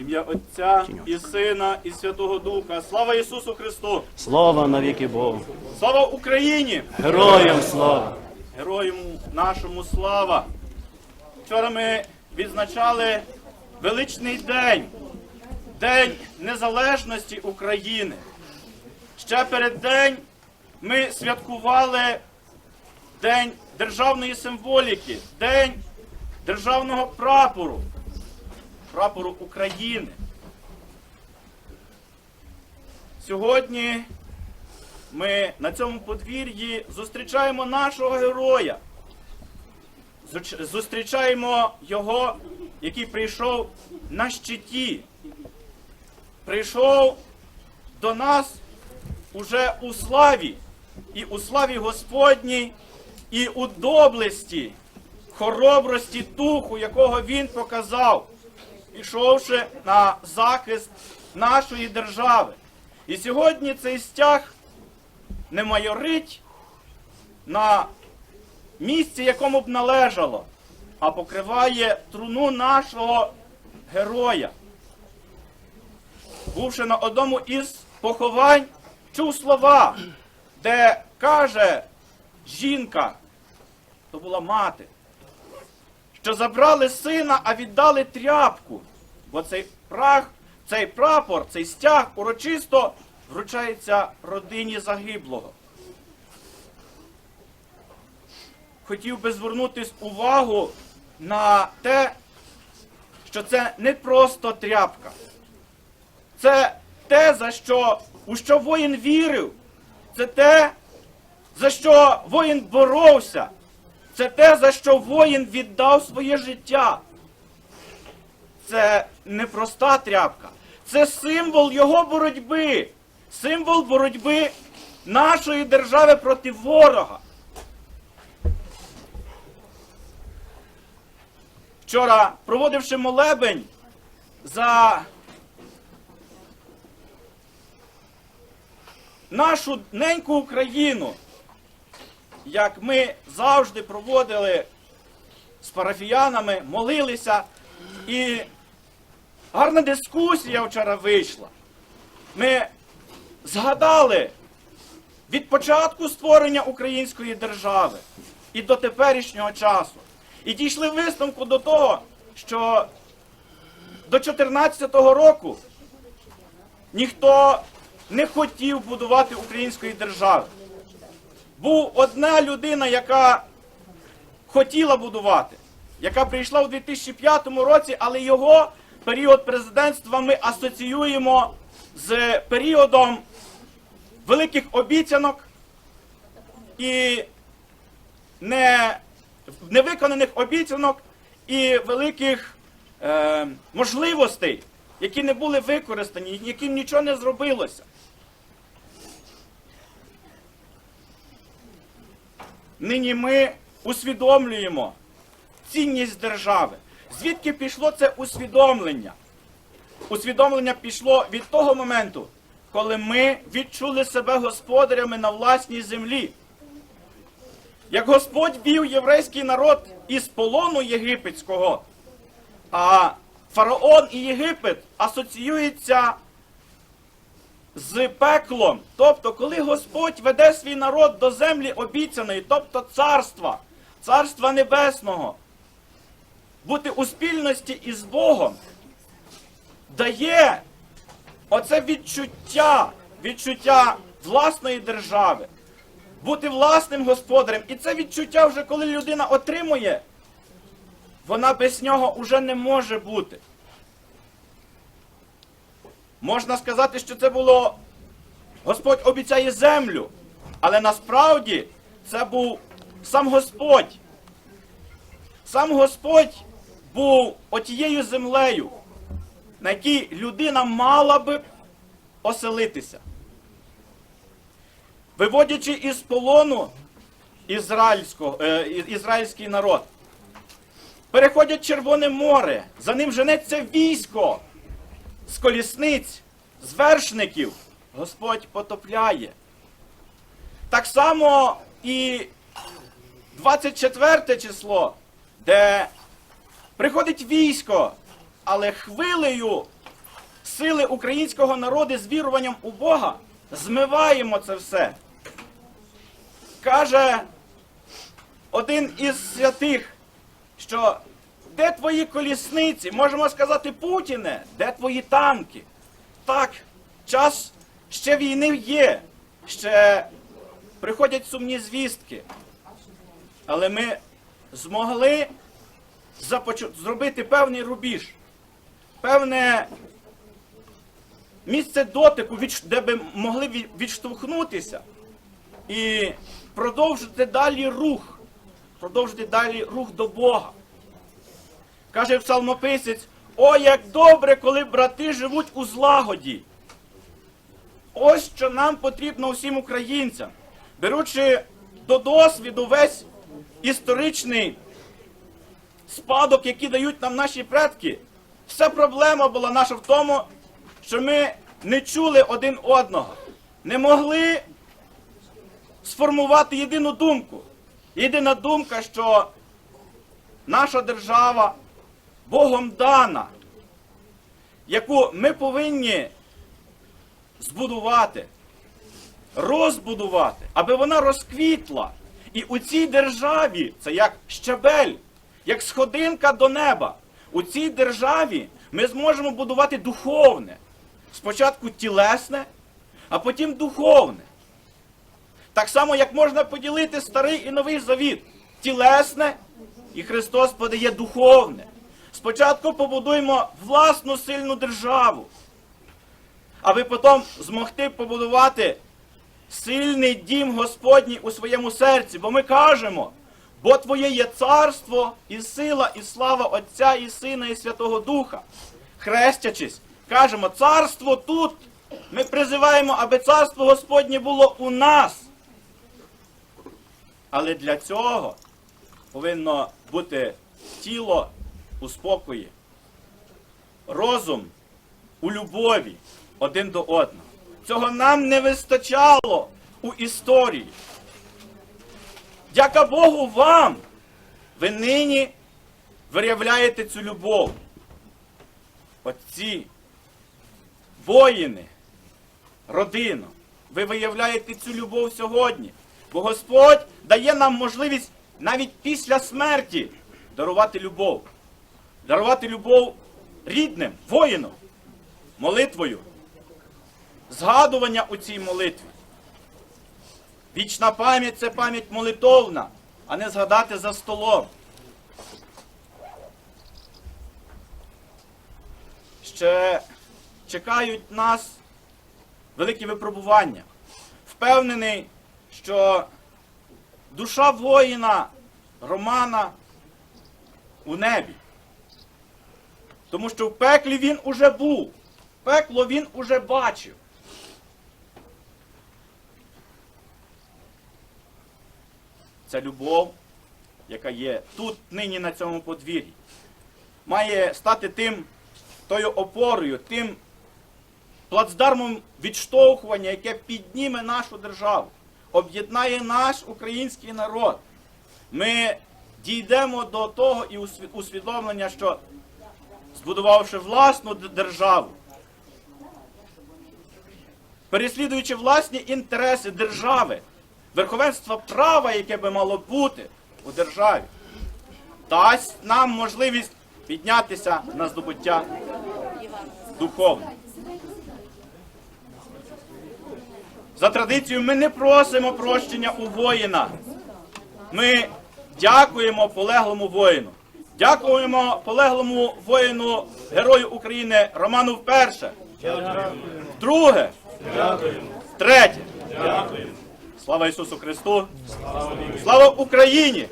ім'я Отця і Сина, і Святого Духа. Слава Ісусу Христу! Слава навіки Богу! Слава Україні! Героям слава! Героям нашому слава! Вчора ми відзначали величний день, День Незалежності України. Ще перед день ми святкували День державної символіки, День державного прапору, прапору України. Сьогодні ми на цьому подвір'ї зустрічаємо нашого героя. Зустрічаємо його, який прийшов на щиті. Прийшов до нас уже у славі, і у славі Господній, і у доблесті, хоробрості духу, якого він показав, пішовши на захист нашої держави. І сьогодні цей стяг не майорить на місці, якому б належало, а покриває труну нашого героя. Бувши на одному із поховань, чув слова, де каже жінка, то була мати, що забрали сина, а віддали тряпку, бо цей прах, цей прапор, цей стяг урочисто вручається родині загиблого. Хотів би звернути увагу на те, що це не просто тряпка. Це те, за що, у що воїн вірив. Це те, за що воїн боровся. Це те, за що воїн віддав своє життя. Це не проста тряпка. Це символ його боротьби. Символ боротьби нашої держави проти ворога. Вчора, проводивши молебень за нашу неньку Україну, як ми завжди проводили з парафіянами, молилися, і гарна дискусія вчора вийшла. Ми згадали від початку створення української держави і до теперішнього часу. І дійшли висновку до того, що до 2014 року ніхто не хотів будувати української держави. Був одна людина, яка хотіла будувати, яка прийшла у 2005 році, але його період президентства ми асоціюємо з періодом великих обіцянок і не, невиконаних обіцянок і великих е, можливостей, які не були використані, яким нічого не зробилося. Нині ми усвідомлюємо цінність держави. Звідки пішло це усвідомлення? Усвідомлення пішло від того моменту, коли ми відчули себе господарями на власній землі. Як Господь вів єврейський народ із полону єгипетського, а фараон і Єгипет асоціюються з пеклом. Тобто, коли Господь веде свій народ до землі обіцяної, тобто царства, царства небесного, бути у спільності із Богом, дає оце відчуття, відчуття власної держави, бути власним господарем. І це відчуття вже коли людина отримує, вона без нього вже не може бути. Можна сказати, що це було Господь обіцяє землю, але насправді це був сам Господь. Сам Господь був отією землею, на якій людина мала би оселитися. Виводячи із полону е, ізраїльський народ, переходять Червоне море, за ним женеться військо з колісниць, з вершників Господь потопляє. Так само і 24 число, де приходить військо, але хвилею сили українського народу з віруванням у Бога, змиваємо це все. Каже один із святих, що де твої колісниці? Можемо сказати, Путіне, де твої танки? Так, час ще війни є, ще приходять сумні звістки. Але ми змогли започу- зробити певний рубіж, певне місце дотику, де би могли відштовхнутися і продовжити далі рух, продовжити далі рух до Бога. Каже псалмописець, о, як добре, коли брати живуть у злагоді. Ось що нам потрібно усім українцям, беручи до досвіду весь історичний спадок, який дають нам наші предки, вся проблема була наша в тому, що ми не чули один одного, не могли сформувати єдину думку. Єдина думка, що наша держава Богом дана, яку ми повинні збудувати, розбудувати, аби вона розквітла. І у цій державі це як щабель, як сходинка до неба. У цій державі ми зможемо будувати духовне. Спочатку тілесне, а потім духовне. Так само, як можна поділити старий і новий завіт. Тілесне, і Христос подає духовне. Спочатку побудуємо власну сильну державу, аби потім змогти побудувати сильний дім Господній у своєму серці. Бо ми кажемо, бо Твоє є царство, і сила, і слава Отця, і Сина, і Святого Духа. Хрестячись, кажемо, царство тут. Ми призиваємо, аби царство Господнє було у нас. Але для цього повинно бути тіло у спокої, розум у любові один до одного. Цього нам не вистачало у історії. Дяка Богу вам, ви нині виявляєте цю любов. Отці, воїни, родину, ви виявляєте цю любов сьогодні. Бо Господь дає нам можливість навіть після смерті дарувати любов. Дарувати любов рідним, воїнам, молитвою, згадування у цій молитві. Вічна пам'ять це пам'ять молитовна, а не згадати за столом. Ще чекають нас великі випробування. Впевнений, що душа воїна Романа у небі. Тому що в пеклі він уже був. Пекло він уже бачив. Ця любов, яка є тут нині на цьому подвір'ї, має стати тим тою опорою, тим плацдармом відштовхування, яке підніме нашу державу, об'єднає наш український народ. Ми дійдемо до того і усвідомлення, що збудувавши власну державу, переслідуючи власні інтереси держави, верховенства права, яке би мало бути у державі, дасть нам можливість піднятися на здобуття духовне. За традицією ми не просимо прощення у воїна. Ми дякуємо полеглому воїну. Дякуємо полеглому воїну, герою України Роману вперше. Друге. Третє. Слава Ісусу Христу! Слава Україні!